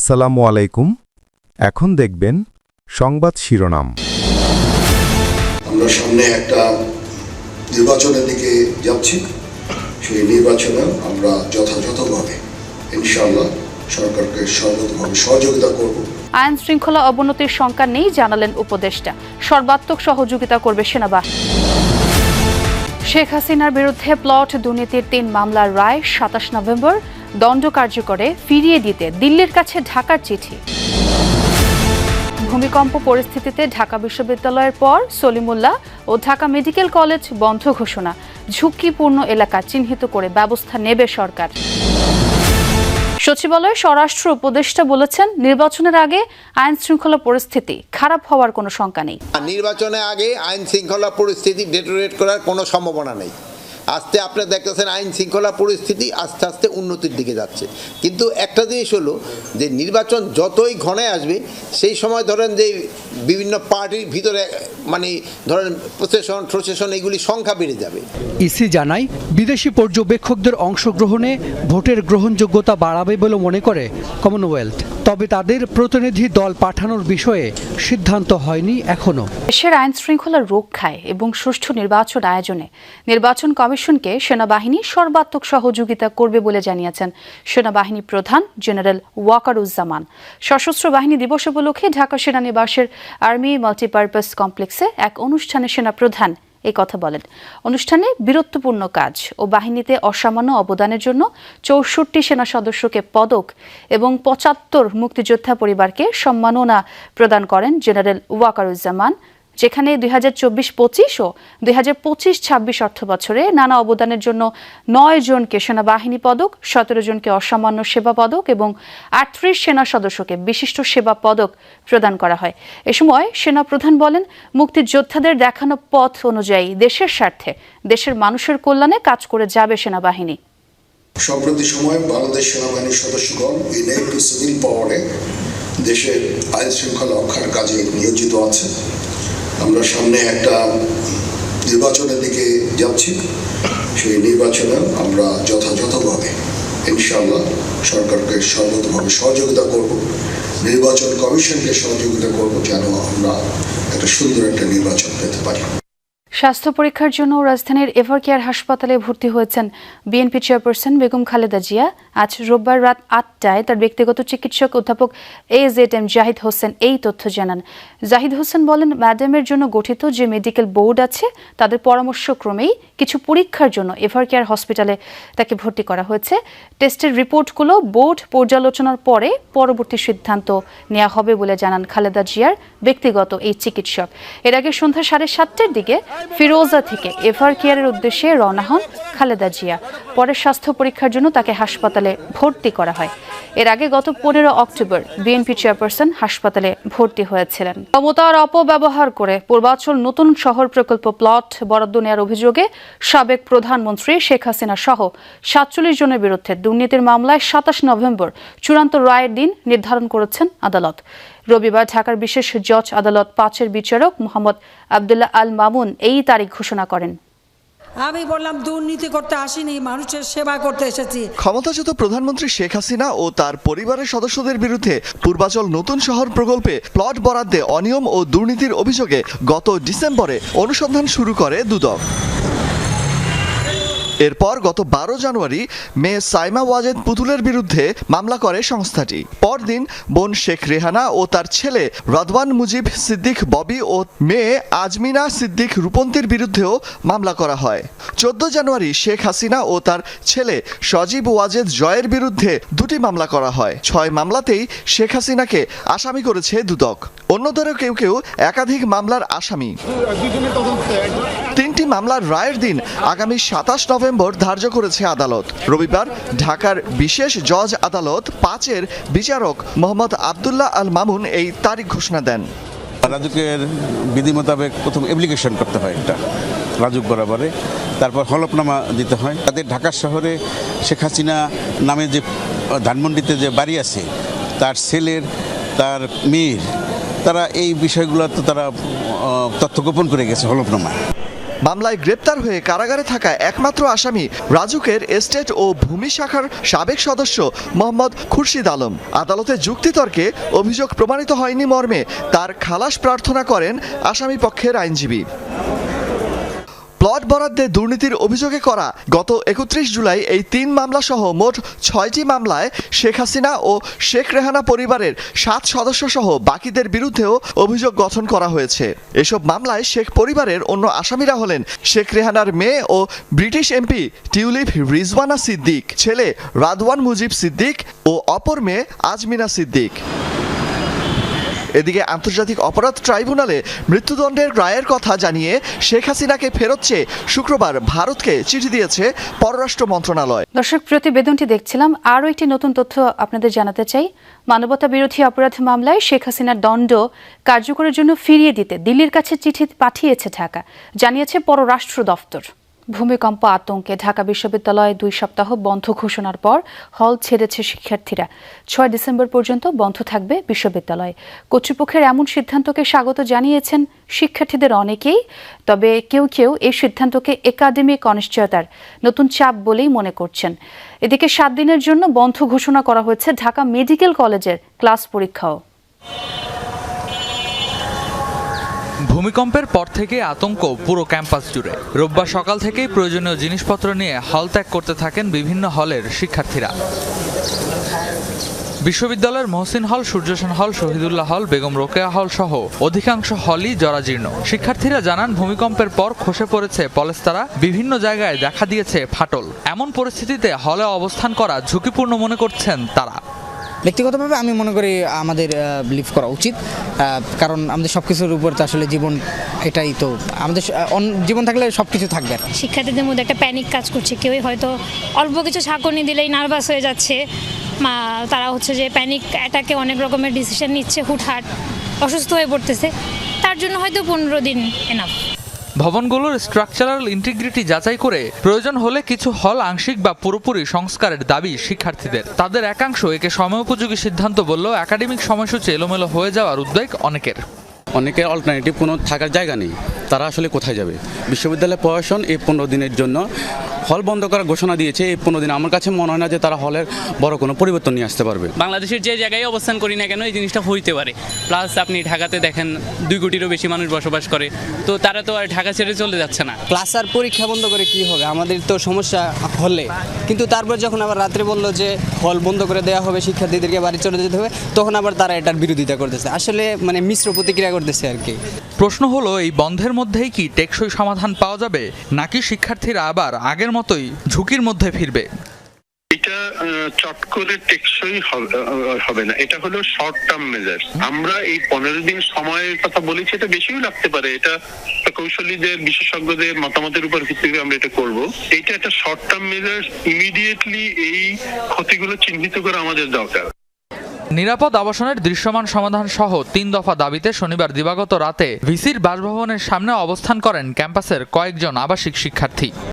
আসসালামু আলাইকুম। এখন দেখবেন সংবাদ শিরোনাম। আমরা সামনে একটা নির্বাচনের দিকে যাচ্ছি। সেই নির্বাচনে আমরা যথাযথভাবে ইনশাআল্লাহ সরকারকে সর্বতভাবে সহযোগিতা করব। আইন শৃঙ্খলা অবনতির শঙ্কা নেই জানালেন উপদেষ্টা। সর্বাত্মক সহযোগিতা করবে সেনাবাহিনী। শেখ হাসিনার বিরুদ্ধে প্লট দুর্নীতির তিন মামলার রায় সাতাশ নভেম্বর দণ্ড কার্যকরে ফিরিয়ে দিতে দিল্লির কাছে ঢাকার চিঠি। ভূমিকম্প পরিস্থিতিতে ঢাকা বিশ্ববিদ্যালয়ের পর সলিমুল্লাহ ও ঢাকা মেডিকেল কলেজ বন্ধ ঘোষণা। ঝুঁকিপূর্ণ এলাকা চিহ্নিত করে ব্যবস্থা নেবে সরকার। সচিবালয়ের স্বরাষ্ট্র উপদেষ্টা বলেছেন, নির্বাচনের আগে আইন শৃঙ্খলা পরিস্থিতি খারাপ হওয়ার কোনো শঙ্কা নেই। নির্বাচনের নির্বাচনে আগে আইন শৃঙ্খলা পরিস্থিতি ডেটোরেট করার কোনো সম্ভাবনা নেই। আস্তে আপনি দেখতেছেন আইন শৃঙ্খলা পরিস্থিতি আস্তে আস্তে উন্নতির দিকে যাচ্ছে। কিন্তু একটা জিনিস হলো যে নির্বাচন যতই ঘনে আসবে, সেই সময় ধরেন যে বিভিন্ন পার্টির ভিতরে মানে ধরেন প্রসেশন প্রসেশন এগুলি সংখ্যা বেড়ে যাবে। ইসি জানায়, বিদেশি পর্যবেক্ষকদের অংশগ্রহণে ভোটের গ্রহণযোগ্যতা বাড়াবে বলে মনে করে কমনওয়েলথ তবে তাদের প্রতিনিধি দল পাঠানোর বিষয়ে সিদ্ধান্ত হয়নি এখনও দেশের আইন শৃঙ্খলা রক্ষায় এবং সুষ্ঠু নির্বাচন আয়োজনে নির্বাচন কমিশনকে সেনাবাহিনী সর্বাত্মক সহযোগিতা করবে বলে জানিয়েছেন সেনাবাহিনী প্রধান জেনারেল ওয়াকারুজ্জামান। সশস্ত্র বাহিনী দিবস উপলক্ষে ঢাকা সেনানিবাসের আর্মি মাল্টিপারপাস কমপ্লেক্সে এক অনুষ্ঠানে সেনা প্রধান এই কথা বলেন। অনুষ্ঠানে বীরত্বপূর্ণ কাজ ও বাহিনীতে অসামান্য অবদানের জন্য চৌষট্টি সেনা সদস্যকে পদক এবং পঁচাত্তর মুক্তিযোদ্ধা পরিবারকে সম্মাননা প্রদান করেন জেনারেল ওয়াকারুজ্জামান যেখানে দুই হাজার চব্বিশ পঁচিশ ও দুই হাজার পঁচিশ ছাব্বিশ অর্থ বছরে নানা অবদানের জন্য নয় জনকে সেনাবাহিনী পদক, সতেরো জনকে অসামান্য সেবা পদক এবং আটত্রিশ সেনা সদস্যকে বিশিষ্ট সেবা পদক প্রদান করা হয়। এ সময় সেনা প্রধান বলেন, মুক্তিযোদ্ধাদের দেখানো পথ অনুযায়ী দেশের স্বার্থে, দেশের মানুষের কল্যাণে কাজ করে যাবে সেনাবাহিনী। সম্প্রতি সময়ে বাংলাদেশ সেনাবাহিনীর সদস্যগণ সিভিল পাওয়ারে দেশের আইন শৃঙ্খলা রক্ষার কাজে নিয়োজিত আছে। আমরা সামনে একটা নির্বাচনের দিকে যাচ্ছি। সেই নির্বাচনে আমরা যথাযথভাবে, ইনশাআল্লাহ, সরকারকে সর্বতভাবে সহযোগিতা করব। নির্বাচন কমিশনকে সহযোগিতা করব যেন আমরা একটা সুন্দর একটা নির্বাচন পেতে পারি। স্বাস্থ্য পরীক্ষার জন্য রাজধানীর এভারকেয়ার হাসপাতালে ভর্তি হয়েছেন বিএনপি চেয়ারপারসন বেগম খালেদা জিয়া। আজ রোববার রাত আটটায় তার ব্যক্তিগত চিকিৎসক অধ্যাপক A Z M Zahid Hossain এই তথ্য জানান। জাহিদ হোসেন বলেন, ম্যাডামের জন্য গঠিত যে মেডিকেল বোর্ড আছে, তাদের পরামর্শক্রমেই কিছু পরীক্ষার জন্য এভারকেয়ার হসপিটালে তাকে ভর্তি করা হয়েছে। টেস্টের রিপোর্টগুলো বোর্ড পর্যালোচনার পরে পরবর্তী সিদ্ধান্ত নেওয়া হবে বলে জানান খালেদা জিয়ার ব্যক্তিগত এই চিকিৎসক। এর আগে সন্ধ্যা সাড়ে সাতটার দিকে ফিরোজা থেকে এফআর কেয়ারের উদ্দেশ্যে রওনা হন খালেদা জিয়া। পরে স্বাস্থ্য পরীক্ষার জন্য তাকে হাসপাতালে ভর্তি করা হয়। এর আগে গত পনেরো অক্টোবর বিএনপি চেয়ারপারসন হাসপাতালে ভর্তি হয়েছিলেন। ক্ষমতার অপব্যবহার করে পূর্বাঞ্চল নতুন শহর প্রকল্প প্লট বরাদ্দ নেওয়ার অভিযোগে সাবেক প্রধানমন্ত্রী শেখ হাসিনা সহ সাতচল্লিশ জনের বিরুদ্ধে দুর্নীতির মামলায় সাতাশ নভেম্বর চূড়ান্ত রায়ের দিন নির্ধারণ করেছেন আদালত। রবিবার ঢাকার বিশেষ জজ আদালত পাঁচের বিচারক মোহাম্মদ আবদুল্লাহ আল মামুন এই তারিখ ঘোষণা করেন। আমি বললাম, দুর্নীতি করতে আসিনি, মানুষের সেবা করতে এসেছি। ক্ষমতাচ্যুত প্রধানমন্ত্রী শেখ হাসিনা ও তার পরিবারের সদস্যদের বিরুদ্ধে পূর্বাচল নতুন শহর প্রকল্পে প্লট বরাদ্দে অনিয়ম ও দুর্নীতির অভিযোগে গত ডিসেম্বরে অনুসন্ধান শুরু করে দুদক। এরপর গত বারো জানুয়ারি মেয়ে সাইমা ওয়াজেদ পুতুলের বিরুদ্ধে মামলা করে সংস্থাটি। পরদিন বোন শেখ রেহানা ও তার ছেলে রদওয়ান মুজিব সিদ্দিক ববি ও মেয়ে আজমিনা সিদ্দিক রূপন্তীর বিরুদ্ধেও মামলা করা হয়। চোদ্দ জানুয়ারি শেখ হাসিনা ও তার ছেলে সজীব ওয়াজেদ জয়ের বিরুদ্ধে দুটি মামলা করা হয়। ছয় মামলাতেই শেখ হাসিনাকে আসামি করেছে দুদক। অন্যদেরও কেউ কেউ একাধিক মামলার আসামি। তিনটি মামলার রায়ের দিন আগামী সাতাশ নভেম্বর ধার্য করেছে আদালত। রবিবার ঢাকার বিশেষ জজ আদালত পাঁচের বিচারক মোহাম্মদ আবদুল্লাহ আল মামুন এই তারিখ ঘোষণা দেন। রাজুকের বিধি মোতাবেক প্রথম অ্যাপ্লিকেশন করতে হয় এটা, রাজুক বরাবরে। তারপর হলফনামা দিতে হয়। তাদের ঢাকা শহরে শেখ হাসিনা নামে যে ধানমন্ডিতে যে বাড়ি আছে, তার ছেলের, তার মেয়ের, তারা এই বিষয়গুলো তো তারা তথ্য গোপন করে গেছে হলফনামায়। মামলায় গ্রেপ্তার হয়ে কারাগারে থাকা একমাত্র আসামি রাজুকের এস্টেট ও ভূমি শাখার সাবেক সদস্য মোহাম্মদ খুরশিদ আলম। আদালতে যুক্তিতর্কে অভিযোগ প্রমাণিত হয়নি মর্মে তার খালাস প্রার্থনা করেন আসামি পক্ষের আইনজীবী। প্লট বরাদ্দে দুর্নীতির অভিযোগে করা। গত একত্রিশ জুলাই এই তিন মামলা সহ মোট ছয়টি মামলায় শেখ হাসিনা ও শেখ রেহানা পরিবারের সাত সদস্য সহ বাকিদের বিরুদ্ধেও অভিযোগ গঠন করা হয়েছে। এসব মামলায় শেখ পরিবারের অন্য আসামিরা হলেন শেখ রেহানার মেয়ে ও British MP Tulip Rizwana Siddiq, ছেলে রাদওয়ান মুজিব সিদ্দিক ও অপর মেয়ে আজমিনা সিদ্দিক। এদিকে আন্তর্জাতিক অপরাধ ট্রাইব্যুনালে মৃত্যুদণ্ডের রায়ের কথা জানিয়ে শেখ হাসিনাকে ফেরত চেয়ে শুক্রবার ভারতকে চিঠি দিয়েছে পররাষ্ট্র মন্ত্রণালয়। দর্শক, প্রতিবেদনটি দেখছিলাম। আরও একটি নতুন তথ্য আপনাদের জানাতে চাই। মানবতা বিরোধী অপরাধ মামলায় শেখ হাসিনার দণ্ড কার্যকরের জন্য ফিরিয়ে দিতে দিল্লির কাছে চিঠি পাঠিয়েছে ঢাকা। জানিয়েছে পররাষ্ট্র দফতর ভূমিকম্প আতঙ্কে ঢাকা বিশ্ববিদ্যালয় দুই সপ্তাহ বন্ধ ঘোষণার পর হল ছেড়েছে শিক্ষার্থীরা। ছয় ডিসেম্বর পর্যন্ত বন্ধ থাকবে বিশ্ববিদ্যালয়। কর্তৃপক্ষের এমন সিদ্ধান্তকে স্বাগত জানিয়েছেন শিক্ষার্থীদের অনেকেই, তবে কেউ কেউ এই সিদ্ধান্তকে একাডেমিক অনিশ্চয়তার, নতুন চাপ বলেই মনে করছেন। এদিকে সাত দিনের জন্য বন্ধ ঘোষণা করা হয়েছে ঢাকা মেডিকেল কলেজের ক্লাস পরীক্ষাও। ভূমিকম্পের পর থেকে আতঙ্ক পুরো ক্যাম্পাস জুড়ে। রোববার সকাল থেকেই প্রয়োজনীয় জিনিসপত্র নিয়ে হল ত্যাগ করতে থাকেন বিভিন্ন হলের শিক্ষার্থীরা। বিশ্ববিদ্যালয়ের মহসিন হল, সূর্যসেন হল, শহীদুল্লাহ হল, বেগম রোকেয়া হল সহ অধিকাংশ হলই জরাজীর্ণ। শিক্ষার্থীরা জানান, ভূমিকম্পের পর খসে পড়েছে পলেস্তারা, বিভিন্ন জায়গায় দেখা দিয়েছে ফাটল। এমন পরিস্থিতিতে হলে অবস্থান করা ঝুঁকিপূর্ণ মনে করছেন তারা। ব্যক্তিগতভাবে আমি মনে করি আমাদের লিভ করা উচিত। কারণ আমাদের সব কিছুর উপর তো আসলে জীবন এটাই তো, আমাদের জীবন থাকলে সব কিছু থাকবে শিক্ষার্থীদের মধ্যে একটা প্যানিক কাজ করছে। কেউই হয়তো অল্প কিছু ছাঁকনি দিলেই নার্ভাস হয়ে যাচ্ছে। তারা হচ্ছে যে প্যানিক অ্যাটাকে অনেক রকমের ডিসিশন নিচ্ছে হুটহাট, অসুস্থ হয়ে পড়তেছে। তার জন্য হয়তো পনেরো দিন এনাফ ভবনগুলোর স্ট্রাকচারাল ইন্টিগ্রিটি যাচাই করে প্রয়োজন হলে কিছু হল আংশিক বা পুরোপুরি সংস্কারের দাবি শিক্ষার্থীদের। তাদের একাংশ একে সময়োপযোগী সিদ্ধান্ত বললেও একাডেমিক সময়সূচি এলোমেলো হয়ে যাওয়ার উদ্বেগ অনেকের। অনেকের অল্টারনেটিভ কোনো থাকার জায়গা নেই। তারা আসলে কোথায় যাবে? বিশ্ববিদ্যালয় প্রশাসন এই পনেরো দিনের জন্য হল বন্ধ করার ঘোষণা দিয়েছে। এই পনেরো দিন আমার কাছে মনে হয় না যে তারা হলের বড় কোনো পরিবর্তন নিয়ে আসতে পারবে। বাংলাদেশের যে জায়গায় অবস্থান করি না কেন এই জিনিসটা হইতে পারে। প্লাস আপনি ঢাকাতে দেখেন দুই কোটিরও বেশি মানুষ বসবাস করে। তো তারা তো আর ঢাকা ছেড়ে চলে যাচ্ছে না। ক্লাস আর পরীক্ষা বন্ধ করে কি হবে? আমাদের তো সমস্যা হলে। কিন্তু তারপর যখন আবার রাত্রে বলল যে হল বন্ধ করে দেওয়া হবে শিক্ষার্থীদেরকে বাড়ি চলে যেতে হবে তখন আবার তারা এটার বিরোধিতা করতেছে। আসলে মানে মিশ্র প্রতিক্রিয়া করতেছে আর কি। প্রশ্ন হলো এই বন্ধের মধ্যেই কি টেকসই সমাধান পাওয়া যাবে? নাকি শিক্ষার্থীরা আবার আগের মতোই ঝুঁকির মধ্যে ফিরবে? এটা চট করে টেকসই হবে না। এটা হলো শর্ট টার্ম মেজার আমরা এই পনেরো দিন সময়ের কথা বলেছি, এটা বেশিও লাগতে পারে। এটা কৌশলীদের বিশেষজ্ঞদের মতামতের উপর ভিত্তি করে আমরা এটা করব। এটা একটা শর্ট টার্ম মেজার ইমিডিয়েটলি এই ক্ষতিগুলো চিহ্নিত করা আমাদের দরকার। নিরাপদ আবাসনের দৃশ্যমান সমাধান সহ তিন দফা দাবিতে শনিবার দিবাগত রাতে ভিসির বাসভবনের সামনে অবস্থান করেন ক্যাম্পাসের কয়েকজন আবাসিক শিক্ষার্থী।